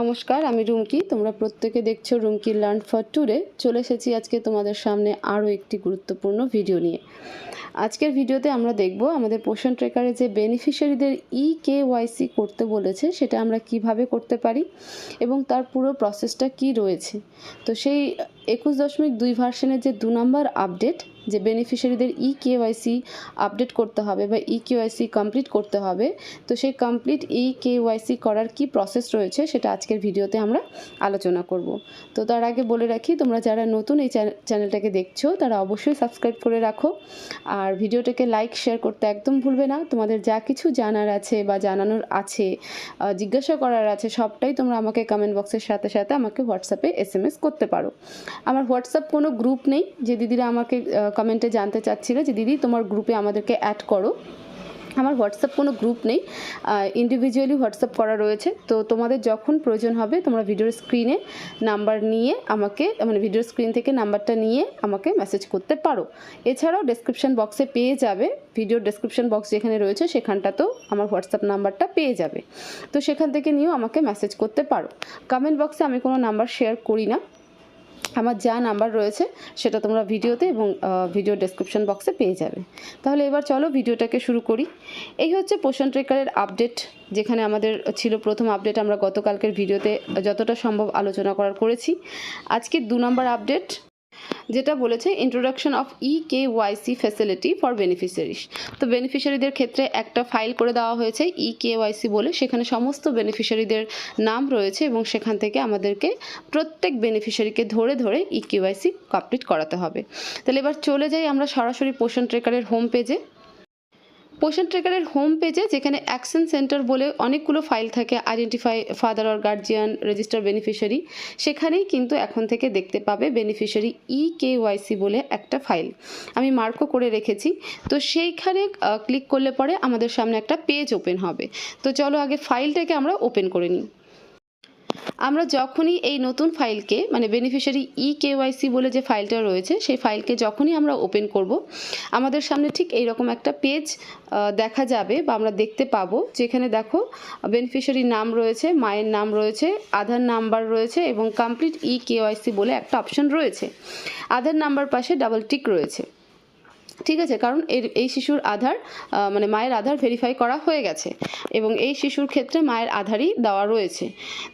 নমস্কার, আমি রুমকি। তোমরা প্রত্যেকে দেখছ রুমকি লার্ন ফর ট্যুরে চলে এসেছি আজকে তোমাদের সামনে আরও একটি গুরুত্বপূর্ণ ভিডিও নিয়ে। আজকের ভিডিওতে আমরা দেখব আমাদের পোষণ ট্রেকারে যে বেনিফিশিয়ারিদের ই কে ওয়াইসি করতে বলেছে, সেটা আমরা কীভাবে করতে পারি এবং তার পুরো প্রসেসটা কি রয়েছে। তো সেই একুশ দশমিক দুই ভার্সনের যে দু নম্বর আপডেট যে বেনিফিশিয়ারিদের ই কেওয়াইসি আপডেট করতে হবে বা ই কেওয়াইসি কমপ্লিট করতে হবে, তো সেই কমপ্লিট ই কেওয়াইসি করার কি প্রসেস রয়েছে সেটা আজকের ভিডিওতে আমরা আলোচনা করব। তো তার আগে বলে রাখি, তোমরা যারা নতুন এই চ্যানেলটাকে দেখছ, তারা অবশ্যই সাবস্ক্রাইব করে রাখো। আর ভিডিওটাকে লাইক শেয়ার করতে একদম ভুলবে না। তোমাদের যা কিছু জানার আছে বা জানানোর আছে জিজ্ঞাসা করার আছে, সবটাই তোমরা আমাকে কমেন্ট বক্সের সাথে সাথে আমাকে হোয়াটসঅ্যাপে এস করতে পারো। আমার হোয়াটসঅ্যাপ কোনো গ্রুপ নেই, যে দিদিরা আমাকে কমেন্টে জানতে চাচ্ছিলে যে, দিদি, তোমার গ্রুপে আমাদেরকে অ্যাড করো। আমার হোয়াটসঅ্যাপ কোনো গ্রুপ নেই। ইন্ডিভিজুয়ালি হোয়াটসঅ্যাপ করা রয়েছে। তো তোমাদের যখন প্রয়োজন হবে, তোমরা ভিডিওর স্ক্রিনে নাম্বার নিয়ে আমাকে মানে ভিডিওর স্ক্রিন থেকে নাম্বারটা নিয়ে আমাকে মেসেজ করতে পারো। এছাড়াও ডেসক্রিপশন বক্সে পেয়ে যাবে। ভিডিওর ডেসক্রিপশন বক্স যেখানে রয়েছে, সেখানটাতেও আমার হোয়াটসঅ্যাপ নাম্বারটা পেয়ে যাবে। তো সেখান থেকে নিয়েও আমাকে মেসেজ করতে পারো। কমেন্ট বক্সে আমি কোনো নাম্বার শেয়ার করি না। আমার যা নাম্বার রয়েছে সেটা তোমরা ভিডিওতে এবং ভিডিও ডেসক্রিপশন বক্সে পেয়ে যাবে। তাহলে এবার চলো ভিডিওটাকে শুরু করি। এই হচ্ছে পোষণ ট্রেকারের আপডেট যেখানে আমাদের ছিল প্রথম আপডেট আমরা গতকালকের ভিডিওতে যতটা সম্ভব আলোচনা করার করেছি। আজকে দু নম্বর আপডেট যেটা বলেছে introduction of e K YC facility for beneficiaries তো বেনিফিশিয়ারিদের ক্ষেত্রে একটা ফাইল করে দেওয়া হয়েছে ই কে ওয়াইসি বলে। সেখানে সমস্ত বেনিফিশিয়ারিদের নাম রয়েছে এবং সেখান থেকে আমাদেরকে প্রত্যেক বেনিফিশিয়ারিকে ধরে ধরে ই কে ওয়াইসি কমপ্লিট করাতে হবে। তাহলে এবার চলে যাই আমরা সরাসরি পোষণ ট্রেকারের হোম পেজে পোষণ ট্রেকারের হোম পেজে যেখানে অ্যাকশন সেন্টার বলে অনেকগুলো ফাইল থাকে identify father or guardian register beneficiary সেখানেই কিন্তু এখন থেকে দেখতে পাবে বেনিফিশিয়ারি ই কে ওয়াইসি বলে একটা ফাইল আমি মার্কও করে রেখেছি। তো সেইখানে ক্লিক করলে পরে আমাদের সামনে একটা পেজ ওপেন হবে। তো চলো আগে ফাইলটাকে আমরা ওপেন করে নিই। আমরা যখনই এই নতুন ফাইলকে মানে বেনিফিশিয়ারি ই কেওয়াইসি বলে যে ফাইলটা রয়েছে, সেই ফাইলকে যখনই আমরা ওপেন করব, আমাদের সামনে ঠিক এইরকম একটা পেজ দেখা যাবে বা আমরা দেখতে পাবো, যেখানে দেখো বেনিফিশিয়ারির নাম রয়েছে, মায়ের নাম রয়েছে, আধার নাম্বার রয়েছে এবং কমপ্লিট ই কেওয়াইসি বলে একটা অপশন রয়েছে। আধার নাম্বার পাশে ডাবল টিক রয়েছে। ঠিক আছে, কারণ এর, এই শিশুর আধার মানে মায়ের আধার ভেরিফাই করা হয়ে গেছে এবং এই শিশুর ক্ষেত্রে মায়ের আধারই দেওয়া রয়েছে।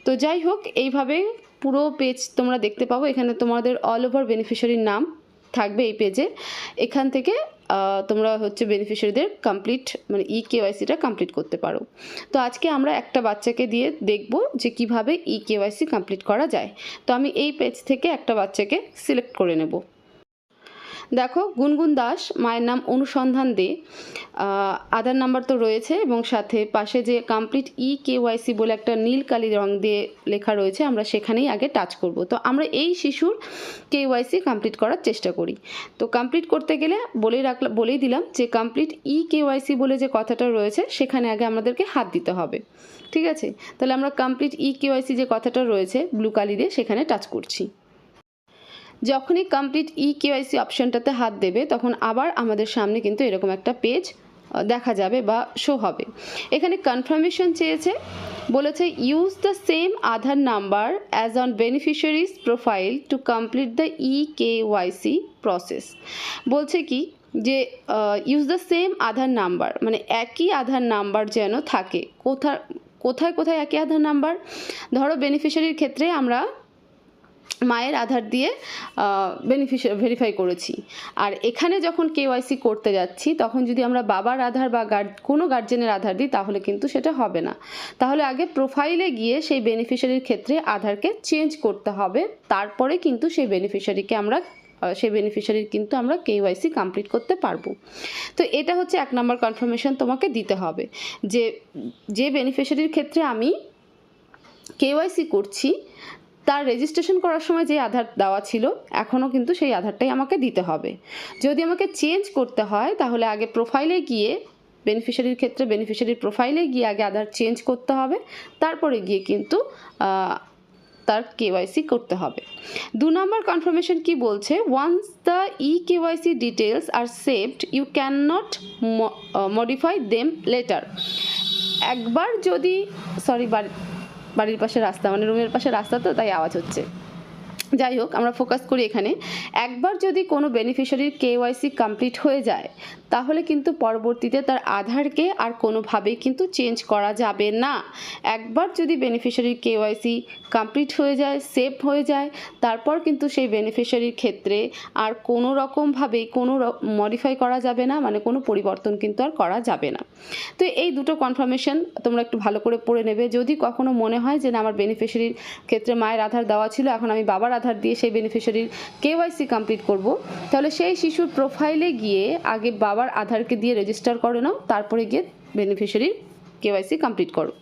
তো যাই হোক, এইভাবে পুরো পেজ তোমরা দেখতে পাবো। এখানে তোমাদের অল ওভার বেনিফিশিয়ারির নাম থাকবে এই পেজে এখান থেকে তোমরা হচ্ছে বেনিফিশিয়ারিদের কমপ্লিট মানে ই কেওয়াইসিটা কমপ্লিট করতে পারো। তো আজকে আমরা একটা বাচ্চাকে দিয়ে দেখব যে কীভাবে ই কেওয়াইসি কমপ্লিট করা যায়। তো আমি এই পেজ থেকে একটা বাচ্চাকে সিলেক্ট করে নেব। দেখো, গুনগুন দাস, মায়ের নাম অনুসন্ধান দে। আধার নাম্বার তো রয়েছে এবং সাথে পাশে যে কমপ্লিট ই কেওয়াইসি বলে একটা নীল কালি রং দিয়ে লেখা রয়েছে, আমরা সেখানেই আগে টাচ করব। তো আমরা এই শিশুর কেওয়াইসি কমপ্লিট করার চেষ্টা করি। তো কমপ্লিট করতে গেলে বলেই রাখলাম বলেই দিলাম যে কমপ্লিট ই কেওয়াইসি বলে যে কথাটা রয়েছে, সেখানে আগে আমাদেরকে হাত দিতে হবে। ঠিক আছে? তাহলে আমরা কমপ্লিট ই কেওয়াইসি যে কথাটা রয়েছে ব্লু কালি দিয়ে সেখানে টাচ করছি। যখনই কমপ্লিট ই কেওয়াইসি অপশনটাতে হাত দেবে, তখন আবার আমাদের সামনে কিন্তু এরকম একটা পেজ দেখা যাবে বা শো হবে। এখানে কনফার্মেশন চেয়েছে, বলেছে use the same Aadhaar number as on beneficiaries profile to complete the e K YC process বলছে কি, যে use the same Aadhaar number মানে একই আধার নাম্বার যেন থাকে। কোথা, কোথায় কোথায় একই আধার নাম্বার ধরো বেনিফিশিয়ারির ক্ষেত্রে আমরা মায়ের আধার দিয়ে বেনিফিশিয়ারি ভেরিফাই করেছি। আর এখানে যখন কেওয়াইসি করতে যাচ্ছি, তখন যদি আমরা বাবার আধার বা গার্ড কোনো গার্জেনের আধার দিই, তাহলে কিন্তু সেটা হবে না। তাহলে আগে প্রোফাইলে গিয়ে সেই বেনিফিশিয়ারির ক্ষেত্রে আধারকে চেঞ্জ করতে হবে। তারপরে কিন্তু সেই বেনিফিশিয়ারিকে আমরা সেই বেনিফিশিয়ারির কিন্তু আমরা কেওয়াইসি কমপ্লিট করতে পারব। তো এটা হচ্ছে এক নম্বর কনফার্মেশন তোমাকে দিতে হবে। যে যে বেনিফিশিয়ারির ক্ষেত্রে আমি কেওয়াইসি করছি তার রেজিস্ট্রেশন করার সময় যে আধার দেওয়া ছিল, এখনও কিন্তু সেই আধারটাই আমাকে দিতে হবে। যদি আমাকে চেঞ্জ করতে হয়, তাহলে আগে প্রোফাইলে গিয়ে বেনিফিশিয়ারির ক্ষেত্রে বেনিফিশিয়ারির প্রোফাইলে গিয়ে আগে আধার চেঞ্জ করতে হবে। তারপরে গিয়ে কিন্তু তার কেওয়াইসি করতে হবে। দু নম্বর কনফার্মেশন কি বলছে? Once the e KYC details are saved you can not modify them later একবার যদি সরি বাড়ির পাশে রাস্তা মানে রুমের পাশে রাস্তা তো তাই আওয়াজ হচ্ছে। যাই হোক আমরা ফোকাস করি এখানে। একবার যদি কোনো বেনিফিশিয়ারির কেওয়াইসি কমপ্লিট হয়ে যায়, তাহলে কিন্তু পরবর্তীতে তার আধারকে আর কোনোভাবেই কিন্তু চেঞ্জ করা যাবে না। একবার যদি বেনিফিশিয়ারির কেওয়াইসি কমপ্লিট হয়ে যায় সেভ হয়ে যায়, তারপর কিন্তু সেই বেনিফিশিয়ারির ক্ষেত্রে আর কোনো রকমভাবেই, কোনো মডিফাই করা যাবে না মানে কোনো পরিবর্তন কিন্তু আর করা যাবে না। তো এই দুটো কনফার্মেশন তোমরা একটু ভালো করে পড়ে নেবে। যদি কখনো মনে হয় যে না, আমার বেনিফিশিয়ারির ক্ষেত্রে মায়ের আধার দেওয়া ছিল, এখন আমি বাবার আধার দিয়ে সেই বেনিফিশিয়ারির কেওয়াইসি কমপ্লিট করব। তাহলে সেই শিশুর প্রোফাইলে গিয়ে আগে বাবার আধারকে দিয়ে রেজিস্টার করে নাও, তারপরে গিয়ে বেনিফিশিয়ারির কেওয়াইসি কমপ্লিট করো।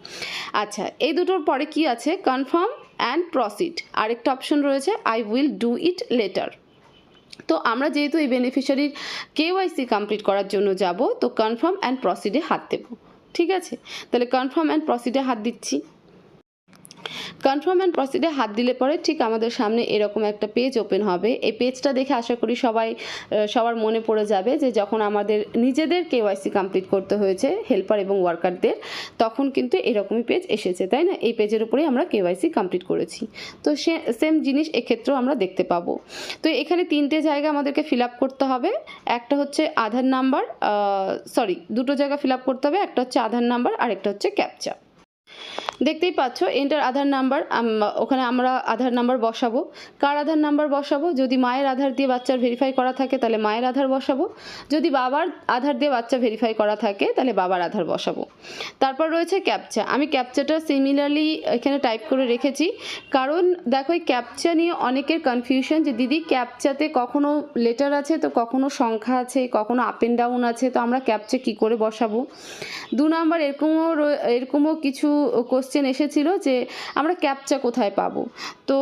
আচ্ছা এই দুটোর পরে কি আছে? কনফার্ম অ্যান্ড প্রসিড আরেকটা অপশন রয়েছে I will do it later তো আমরা যেহেতু এই বেনিফিশিয়ারির কেওয়াইসি কমপ্লিট করার জন্য যাব, তো কনফার্ম অ্যান্ড প্রসিডে হাত দেবো। ঠিক আছে? তাহলে কনফার্ম অ্যান্ড প্রসিডে হাত দিচ্ছি। কনফার্ম অ্যান্ড প্রসিডে হাত দিলে পরে ঠিক আমাদের সামনে এরকম একটা পেজ ওপেন হবে। এই পেজটা দেখে আশা করি সবাই সবার মনে পড়ে যাবে যে যখন আমাদের নিজেদের কেওয়াইসি কমপ্লিট করতে হয়েছে হেল্পার এবং ওয়ার্কারদের তখন কিন্তু এরকমই পেজ এসেছে, তাই না? এই পেজের উপরেই আমরা কেওয়াইসি কমপ্লিট করেছি। তো সে সেম জিনিস এক্ষেত্রেও আমরা দেখতে পাবো। তো এখানে তিনটে জায়গা আমাদেরকে ফিল আপ করতে হবে। একটা হচ্ছে আধার নাম্বার সরি দুটো জায়গা ফিল আপ করতে হবে। একটা হচ্ছে আধার নাম্বার আর একটা হচ্ছে ক্যাপচা দেখতেই পাচ্ছ এন্টার আধার নাম্বার ওখানে আমরা আধার নাম্বার বসাবো। কার আধার নাম্বার বসাবো? যদি মায়ের আধার দিয়ে বাচ্চার ভেরিফাই করা থাকে, তাহলে মায়ের আধার বসাবো। যদি বাবার আধার দিয়ে বাচ্চা ভেরিফাই করা থাকে, তাহলে বাবার আধার বসাবো। তারপর রয়েছে ক্যাপচা আমি ক্যাপচাটা সিমিলারলি এখানে টাইপ করে রেখেছি। কারণ দেখো, এই ক্যাপচা নিয়ে অনেকের কনফিউশন যে, দিদি ক্যাপচাতে কখনো লেটার আছে? তো কখনো সংখ্যা আছে? কখনো আপ অ্যান্ড ডাউন আছে? তো আমরা ক্যাপচা কী করে বসাবো? দু নাম্বার এরকমও এরকমও কিছু কোশ্চেন এসেছিল যে আমরা ক্যাপচা কোথায় পাবো? তো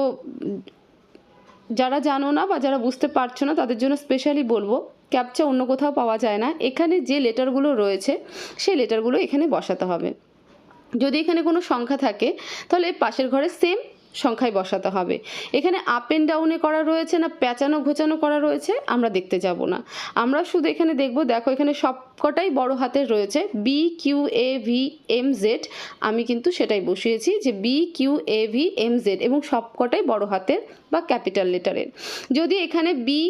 যারা জানো না বা যারা বুঝতে পারছ না, তাদের জন্য স্পেশালি বলব ক্যাপচা অন্য কোথাও পাওয়া যায় না। এখানে যে লেটারগুলো রয়েছে, সেই লেটারগুলো এখানে বসাতে হবে। যদি এখানে কোনো সংখ্যা থাকে, তাহলে পাশের ঘরে সেম সংখ্যায় বসাতে হবে। এখানে আপ অ্যান্ড ডাউনে করা রয়েছে না প্যাঁচানো ঘোচানো করা রয়েছে, আমরা দেখতে যাব না। আমরা শুধু এখানে দেখব, দেখো এখানে সবকটাই বড় হাতের রয়েছে B Q A V M Z আমি কিন্তু সেটাই বসিয়েছি যে B Q A V M Z এবং সবকটাই বড় হাতের বা ক্যাপিটাল লেটারের যদি এখানে বি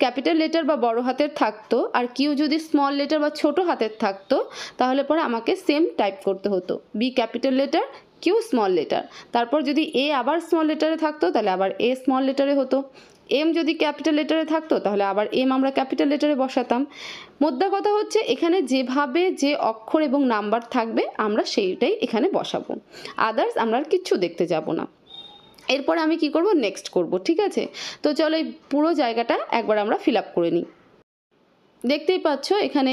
ক্যাপিটাল লেটার বা বড় হাতের থাকতো আর কিউ যদি স্মল লেটার বা ছোট হাতের থাকতো, তাহলে পরে আমাকে সেম টাইপ করতে হতো। B capital letter Q small letter তারপর যদি এ আবার স্মল লেটারে থাকতো, তাহলে আবার এ স্মল লেটারে হতো। এম যদি ক্যাপিটাল লেটারে থাকতো, তাহলে আবার এম আমরা ক্যাপিটাল লেটারে বসাতাম। মোদ্দা কথা হচ্ছে, এখানে যেভাবে যে অক্ষর এবং নাম্বার থাকবে, আমরা সেইটাই এখানে বসাবো। আদার্স আমরা আর কিচ্ছু দেখতে যাব না। এরপর আমি কি করব? নেক্সট করব, ঠিক আছে? তো চলো এই পুরো জায়গাটা একবার আমরা ফিল আপ করে নিই। দেখতেই পাচ্ছ, এখানে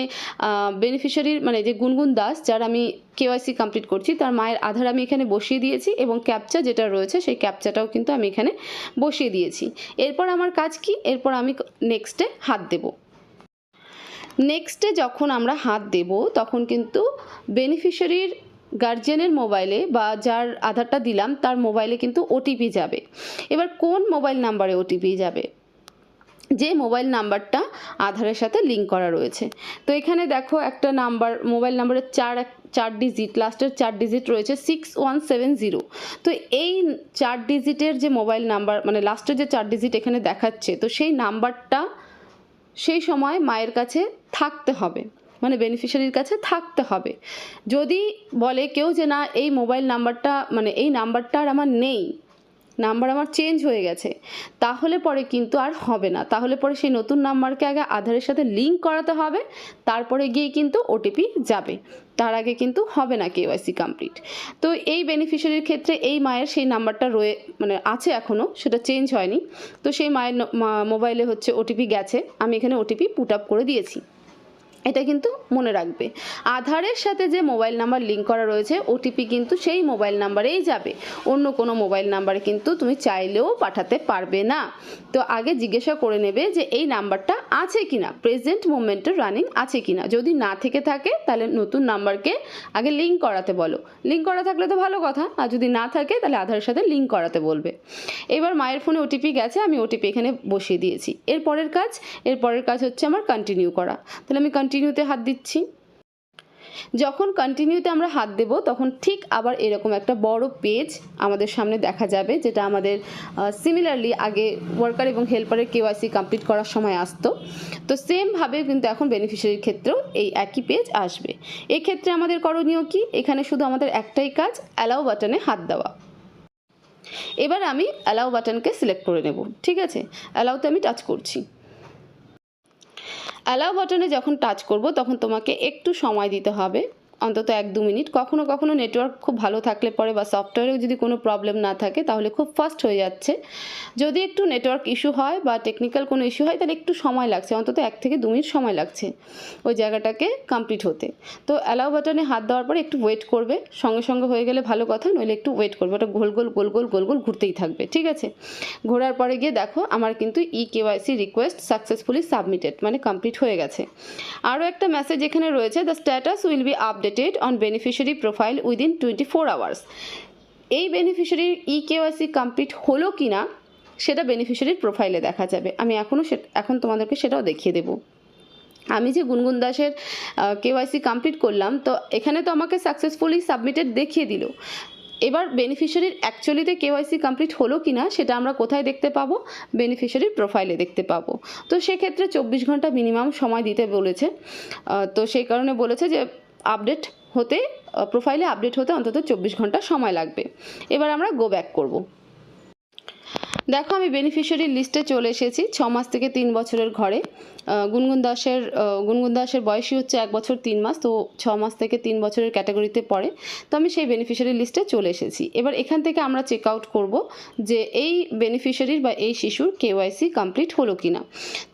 বেনিফিশিয়ারির মানে যে গুনগুন দাস, যার আমি কেওয়াইসি কমপ্লিট করছি, তার মায়ের আধার আমি এখানে বসিয়ে দিয়েছি এবং ক্যাপচা যেটা রয়েছে, সেই ক্যাপচাটাও কিন্তু আমি এখানে বসিয়ে দিয়েছি। এরপর আমার কাজ কি? এরপর আমি নেক্সটে হাত দেবো। নেক্সটে যখন আমরা হাত দেব, তখন কিন্তু বেনিফিশিয়ারির গার্জিয়ানের মোবাইলে বা যার আধারটা দিলাম, তার মোবাইলে কিন্তু ওটিপি যাবে। এবার কোন মোবাইল নাম্বারে ওটিপি যাবে? যে মোবাইল নাম্বারটা আধারের সাথে লিঙ্ক করা রয়েছে। তো এখানে দেখো একটা নাম্বার, মোবাইল নাম্বারের চার চার ডিজিট লাস্টের চার ডিজিট রয়েছে সিক্স ওয়ান সেভেন জিরো তো এই চার ডিজিটের যে মোবাইল নাম্বার মানে লাস্টের যে চার ডিজিট এখানে দেখাচ্ছে, তো সেই নাম্বারটা সেই সময় মায়ের কাছে থাকতে হবে মানে বেনিফিশিয়ারির কাছে থাকতে হবে। যদি বলে কেউ যে না, এই মোবাইল নাম্বারটা মানে এই নাম্বারটা আর আমার নেই নাম্বার আমার চেঞ্জ হয়ে গেছে। তাহলে পরে কিন্তু আর হবে না। তাহলে পরে সেই নতুন নাম্বারকে আগে আধারের সাথে লিঙ্ক করাতে হবে। তারপরে গিয়ে কিন্তু ওটিপি যাবে। তার আগে কিন্তু হবে না কেওয়াইসি কমপ্লিট তো এই বেনিফিশিয়ারির ক্ষেত্রে এই মায়ের সেই নাম্বারটা রয়ে মানে আছে এখনও সেটা চেঞ্জ হয়নি। তো সেই মায়ের মোবাইলে হচ্ছে ওটিপি গেছে। আমি এখানে ওটিপি পুট আপ করে দিয়েছি। এটা কিন্তু মনে রাখবে। আধারের সাথে যে মোবাইল নাম্বার লিঙ্ক করা রয়েছে, ওটিপি কিন্তু সেই মোবাইল নাম্বারেই যাবে। অন্য কোনো মোবাইল নাম্বারে কিন্তু তুমি চাইলেও পাঠাতে পারবে না। তো আগে জিজ্ঞাসা করে নেবে যে এই নাম্বারটা আছে কি না প্রেজেন্ট মোমেন্টে রানিং আছে কি না যদি না থেকে থাকে, তাহলে নতুন নাম্বারকে আগে লিঙ্ক করাতে বলো। লিঙ্ক করা থাকলে তো ভালো কথা, আর যদি না থাকে, তাহলে আধারের সাথে লিঙ্ক করাতে বলবে। এবার মায়ের ফোনে ওটিপি গেছে, আমি ওটিপি এখানে বসিয়ে দিয়েছি। এরপরের কাজ এরপরের কাজ হচ্ছে আমার কন্টিনিউ করা। তাহলে আমি কন্টিনিউতে হাত দিচ্ছি। যখন কন্টিনিউতে আমরা হাত দেব, তখন ঠিক আবার এরকম একটা বড় পেজ আমাদের সামনে দেখা যাবে, যেটা আমাদের সিমিলারলি আগে ওয়ার্কার এবং হেল্পারের কেওয়াইসি কমপ্লিট করার সময় আসতো। তো সেমভাবে কিন্তু এখন বেনিফিশিয়ারির ক্ষেত্রেও এই একই পেজ আসবে। এক্ষেত্রে আমাদের করণীয় কি? এখানে শুধু আমাদের একটাই কাজ অ্যালাউ বাটনে হাত দেওয়া। এবার আমি অ্যালাউ বাটনকে সিলেক্ট করে নেব, ঠিক আছে? অ্যালাউতে আমি টাচ করছি। অ্যালাউ বাটনে যখন টাচ করব তখন তোমাকে একটু সময় দিতে হবে। অন্তত এক দু মিনিট। কখনো কখনো নেটওয়ার্ক খুব ভালো থাকলে পরে বা সফটওয়্যারেও যদি কোনো প্রবলেম না থাকে, তাহলে খুব ফাস্ট হয়ে যাচ্ছে। যদি একটু নেটওয়ার্ক ইস্যু হয় বা টেকনিক্যাল কোনো ইস্যু হয়, তাহলে একটু সময় লাগছে। অন্তত এক থেকে দু মিনিট সময় লাগছে ওই জায়গাটাকে কমপ্লিট হতে। তো অ্যালাউ বাটনে হাত দেওয়ার পরে একটু ওয়েট করবে। সঙ্গে সঙ্গে হয়ে গেলে ভালো কথা, নইলে একটু ওয়েট করবে। ওটা গোল গোল গোল গোল গোল গোল ঘুরতেই থাকবে, ঠিক আছে? ঘোরার পরে গিয়ে দেখো, আমার কিন্তু e KYC request successfully submitted মানে কমপ্লিট হয়ে গেছে। আরও একটা মেসেজ এখানে রয়েছে the status will be updated on beneficiary profile within twenty four hours এই বেনিফিশিয়ারির ই কেওয়াইসি কমপ্লিট হলো কি না সেটা বেনিফিশিয়ারির প্রোফাইলে দেখা যাবে। আমি এখনও সে এখন তোমাদেরকে সেটাও দেখিয়ে দেবো। আমি যে গুনগুন দাসের কেওয়াইসি কমপ্লিট করলাম, তো এখানে তো আমাকে সাকসেসফুলি সাবমিটেড দেখিয়ে দিল। এবার বেনিফিশিয়ারির অ্যাকচুয়ালিতে কেওয়াইসি কমপ্লিট হলো কি না সেটা আমরা কোথায় দেখতে পাবো? বেনিফিশিয়ারির প্রোফাইলে দেখতে পাবো। তো সেক্ষেত্রে চব্বিশ ঘণ্টা মিনিমাম সময় দিতে বলেছে। তো সেই কারণে বলেছে যে আপডেট হতে প্রোফাইলে আপডেট হতে অন্তত চব্বিশ ঘণ্টা সময় লাগবে। এবার আমরা গো ব্যাক করব। দেখো, আমি বেনিফিশিয়ারির লিস্টে চলে এসেছি ছ মাস থেকে তিন বছরের ঘরে। গুনগুন দাসের গুনগুন দাসের বয়সই হচ্ছে এক বছর তিন মাস, তো ছ মাস থেকে তিন বছরের ক্যাটাগরিতে পড়ে। তো আমি সেই বেনিফিশিয়ারির লিস্টে চলে এসেছি। এবার এখান থেকে আমরা চেক আউট করব যে এই বেনিফিশিয়ারির বা এই শিশুর কেওয়াইসি কমপ্লিট হলো কি না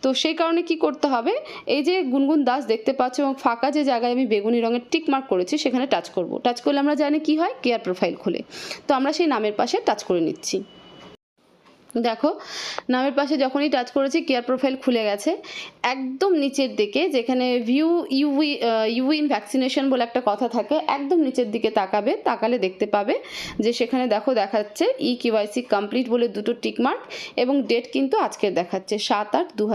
তো সেই কারণে কি করতে হবে? এই যে গুনগুন দাস দেখতে পাচ্ছ, এবং ফাঁকা যে জায়গায় আমি বেগুনি রঙের টিক মার্ক করেছি, সেখানে টাচ করব। টাচ করলে আমরা জানি কি হয়? কেয়ার প্রোফাইল খুলে। তো আমরা সেই নামের পাশে টাচ করে নিচ্ছি। দেখো, নামের পাশে যখনই টাচ করেছি কেয়ার প্রোফাইল খুলে গেছে। একদম নিচের দিকে, যেখানে ভিউ ইউই ইউইন ভ্যাকসিনেশন বলে একটা কথা থাকে, একদম নিচের দিকে তাকাবে, তাকালে দেখতে পাবে যে সেখানে দেখো দেখাচ্ছে ই কিওয়াইসি কমপ্লিট বলে দুটো টিকমার্ক এবং ডেট কিন্তু আজকে দেখাচ্ছে, সাত আট দু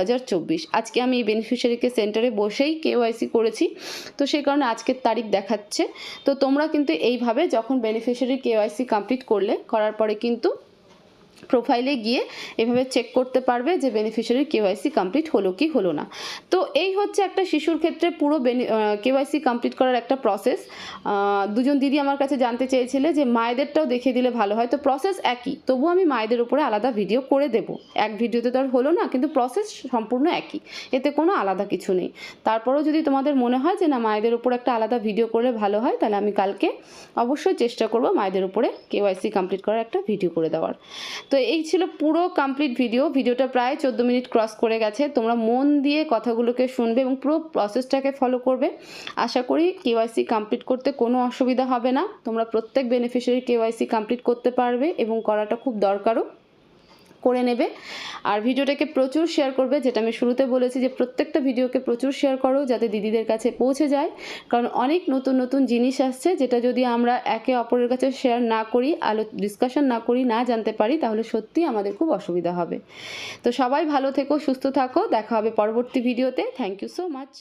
আজকে আমি এই বেনিফিশিয়ারিকে সেন্টারে বসেই কেওয়াইসি করেছি, তো সেই কারণে আজকের তারিখ দেখাচ্ছে। তো তোমরা কিন্তু এইভাবে যখন বেনিফিশিয়ারি কেওয়াইসি কমপ্লিট করলে, করার পরে কিন্তু প্রোফাইলে গিয়ে এভাবে চেক করতে পারবে যে বেনিফিশিয়ারির কেওয়াইসি কমপ্লিট হলো কি হলো না। তো এই হচ্ছে একটা শিশুর ক্ষেত্রে পুরো কেওয়াইসি কমপ্লিট করার একটা প্রসেস দুজন দিদি আমার কাছে জানতে চেয়েছিলে যে মায়েদেরটাও দেখিয়ে দিলে ভালো হয়। তো প্রসেস একই তবুও আমি মায়েদের উপরে আলাদা ভিডিও করে দেব। এক ভিডিওতে তো আর হলো না, কিন্তু প্রসেস সম্পূর্ণ একই, এতে কোনো আলাদা কিছু নেই। তারপরেও যদি তোমাদের মনে হয় যে না, মায়েদের উপর একটা আলাদা ভিডিও করলে ভালো হয়, তাহলে আমি কালকে অবশ্যই চেষ্টা করব মায়েদের উপরে কেওয়াইসি কমপ্লিট করার একটা ভিডিও করে দেওয়ার। তো এই ছিল পুরো কমপ্লিট ভিডিও ভিডিওটা প্রায় চোদ্দ মিনিট ক্রস করে গেছে। তোমরা মন দিয়ে কথাগুলোকে শুনবে এবং পুরো প্রসেসটাকে ফলো করবে। আশা করি কেওয়াইসি কমপ্লিট করতে কোনো অসুবিধা হবে না। তোমরা প্রত্যেক বেনিফিশিয়ারি কেওয়াইসি কমপ্লিট করতে পারবে এবং করাটা খুব দরকারও। করে নেবে। আর ভিডিওটাকে প্রচুর শেয়ার করবে, যেটা আমি শুরুতে বলেছি যে প্রত্যেকটা ভিডিওকে প্রচুর শেয়ার করো যাতে দিদিদের কাছে পৌঁছে যায়। কারণ অনেক নতুন নতুন জিনিস আসছে, যেটা যদি আমরা একে অপরের কাছে শেয়ার না করি, আলো ডিসকাশন না করি, না জানতে পারি, তাহলে সত্যি আমাদের খুব অসুবিধা হবে। তো সবাই ভালো থেকো, সুস্থ থাকো, দেখা হবে পরবর্তী ভিডিওতে। Thank you so much